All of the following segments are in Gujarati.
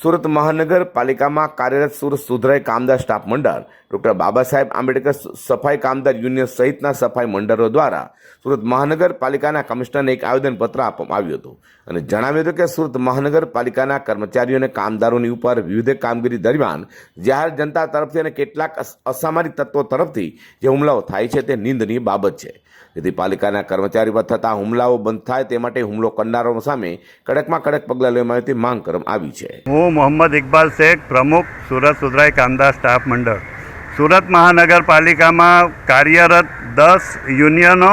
સુરત મહાનગરપાલિકામાં કાર્યરત સુરત સુધરાઈ કામદાર સ્ટાફ મંડળ, ડૉક્ટર બાબા સાહેબ આંબેડકર સફાઈ કામદાર યુનિયન સહિતના સફાઈ મંડળો દ્વારા સુરત મહાનગરપાલિકાના કમિશનરને એક આવેદનપત્ર આપવામાં આવ્યું હતું. અને જણાવ્યું હતું કે સુરત મહાનગરપાલિકાના કર્મચારીઓ અને કામદારોની ઉપર વિવિધ કામગીરી દરમિયાન જાહેર જનતા તરફથી અને કેટલાક અસ- અસામાજિક તત્વો તરફથી જે હુમલાઓ થાય છે તે નિંદનીય બાબત છે. જેથી પાલિકાના કર્મચારી પર થતા હુમલાઓ બંધ થાય તે માટે હુમલો કરનારાઓ સામે કડકમાં કડક પગલાં લેવામાં આવે તે માંગ કરવામાં આવી છે. હું મોહમ્મદ ઇકબાલ શેખ, પ્રમુખ, સુરત સુધરાઈ કામદાર સ્ટાફ મંડળ. સુરત મહાનગરપાલિકામાં કાર્યરત દસ યુનિયનો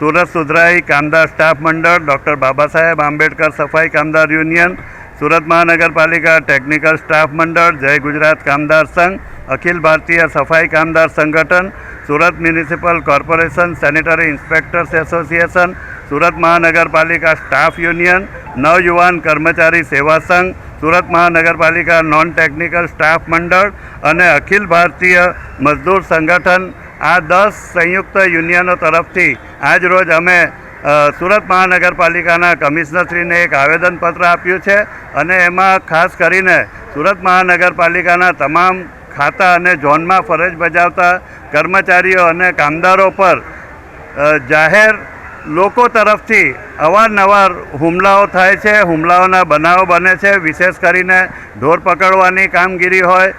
સુરત સુધરાઈ કામદાર સ્ટાફ મંડળ, ડૉક્ટર બાબા સાહેબ આંબેડકર સફાઈ કામદાર યુનિયન, સુરત મહાનગરપાલિકા ટેકનિકલ સ્ટાફ મંડળ, જય ગુજરાત કામદાર સંઘ, અખિલ ભારતીય સફાઈ કામદાર સંગઠન, Surat municipal corporation, sanitary inspectors association, Surat મહાનગરપાલિકા સ્ટાફ યુનિયન, નવયુવાન કર્મચારી સેવા સંઘ સુરત મહાનગરપાલિકા નોન ટેકનિકલ સ્ટાફ મંડળ અને અખિલ ભારતીય મજદૂર સંગઠન આ દસ સંયુક્ત યુનિયનો તરફથી આજ રોજ અમે સુરત મહાનગરપાલિકાના કમિશનરશ્રીને એક આવેદનપત્ર આપ્યું છે અને એમાં ખાસ કરીને સુરત મહાનગરપાલિકાના તમામ ખાતા અને ઝોનમાં ફરજ બજાવતા કર્મચારીઓ અને કામદારો પર જાહેર લોકો તરફથી અવારનવાર હુમલાઓ થાય છે, હુમલાઓના બનાવો બને છે, વિશેષ કરીને ઢોર પકડવાની કામગીરી હોય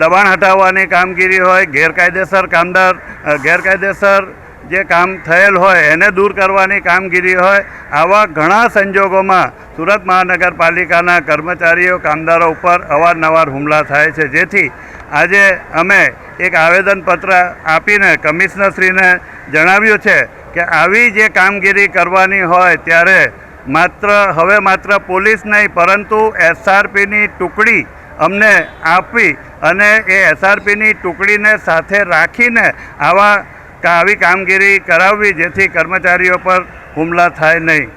દબાણ હટાવવાની કામગીરી હોય, ગેરકાયદેસર કામદાર ગેરકાયદેસર જે કામ થયેલ હોય એને દૂર કરવાની કામગીરી હોય, આવા ઘણા સંજોગોમાં સુરત મહાનગરપાલિકાના કર્મચારીઓ, કામદારો ઉપર અવારનવાર હુમલા થાય છે. જેથી આજે અમે એક આવેદનપત્ર આપીને કમિશનરશ્રીને જણાવ્યું છે કે આવી જે કામગીરી કરવાની હોય ત્યારે માત્ર, હવે માત્ર પોલીસ નહીં, પરંતુ એસઆરપીની ટુકડી અમને આપી અને એ એસઆરપીની ટુકડીને સાથે રાખીને આવા આવી કામગીરી કરાવવી જેથી કર્મચારીઓ પર હુમલા થાય નહીં.